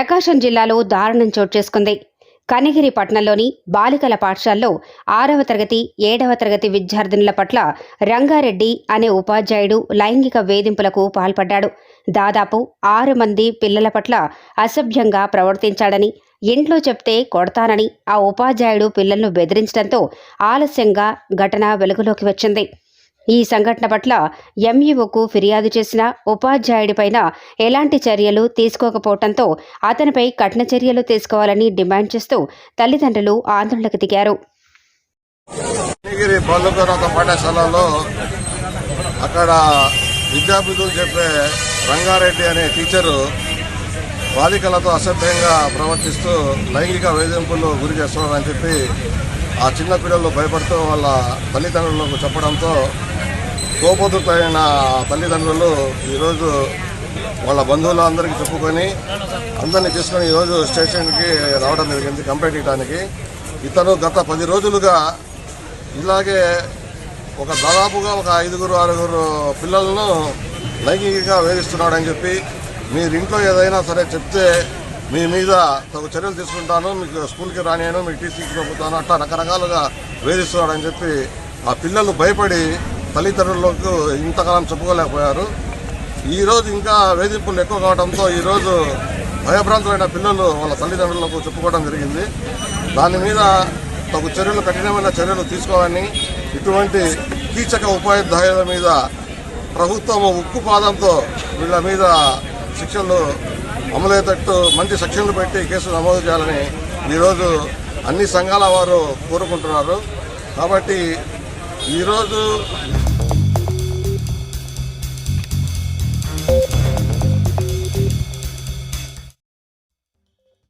ప్రకాశం జిల్లాలో దారుణం చోటు చేసుకుంది. కనిగిరి పట్టణంలోని బాలికల పాఠశాలలో ఆరవ తరగతి ఏడవ తరగతి విద్యార్థినుల పట్ల రంగారెడ్డి అనే ఉపాధ్యాయుడు లైంగిక వేధింపులకు పాల్పడ్డాడు. దాదాపు ఆరు మంది పిల్లల పట్ల అసభ్యంగా ప్రవర్తించాడని ఇంట్లో చెప్తే కొడతానని ఆ ఉపాధ్యాయుడు పిల్లలను బెదిరించడంతో ఆలస్యంగా ఘటన వెలుగులోకి వచ్చింది. ఈ సంఘటన పట్ల ఎంఈఓకు ఫిర్యాదు చేసిన ఉపాధ్యాయుడిపైన ఎలాంటి చర్యలు తీసుకోకపోవడంతో అతనిపై కఠిన చర్యలు తీసుకోవాలని డిమాండ్ చేస్తూ తల్లిదండ్రులు ఆందోళనకు దిగారు. పాఠశాలలో అక్కడ విద్యార్థులు చెప్పే రంగారెడ్డి అనే టీచరు బాలికలతో అసభ్యంగా ప్రవర్తిస్తూ లైంగిక వేధింపులు గురి చేస్తున్నారని చెప్పి ఆ చిన్న పిల్లలు భయపడుతూ వాళ్ళ తల్లిదండ్రులకు చెప్పడంతో కోపోతులైన తల్లిదండ్రులు ఈరోజు వాళ్ళ బంధువులందరికీ చెప్పుకొని అందరినీ తీసుకొని ఈరోజు స్టేషన్కి రావడం జరిగింది కంప్లైంట్ ఇవ్వడానికి. ఇతను గత పది రోజులుగా ఇలాగే ఒక దాదాపుగా ఒక ఐదుగురు ఆరుగురు పిల్లలను లైంగికంగా వేధిస్తున్నాడని చెప్పి మీరు ఇంట్లో ఏదైనా సరే చెప్తే మీ మీద తగు చర్యలు తీసుకుంటాను మీకు స్కూల్కి రానియను మీకు టీసీకి పంపుతాను అట్లా రకరకాలుగా వేధిస్తున్నాడని చెప్పి ఆ పిల్లలు భయపడి తల్లిదండ్రులకు ఇంతకాలం చెప్పుకోలేకపోయారు. ఈరోజు ఇంకా వేధింపులు ఎక్కువ కావడంతో ఈరోజు భయభ్రాంతులైన పిల్లలు వాళ్ళ తల్లిదండ్రులకు చెప్పుకోవడం జరిగింది. దాని మీద తగు చర్యలు కఠినమైన చర్యలు తీసుకోవాలని ఇటువంటి కీచక ఉపాధ్యాయుల మీద ప్రభుత్వం ఉక్కు పాదంతో వీళ్ళ మీద శిక్షలు అమలయ్యేటట్టు మంచి సెక్షన్లు పెట్టి కేసు నమోదు చేయాలని ఈరోజు అన్ని సంఘాల వారు కోరుకుంటున్నారు. కాబట్టి ఈరోజు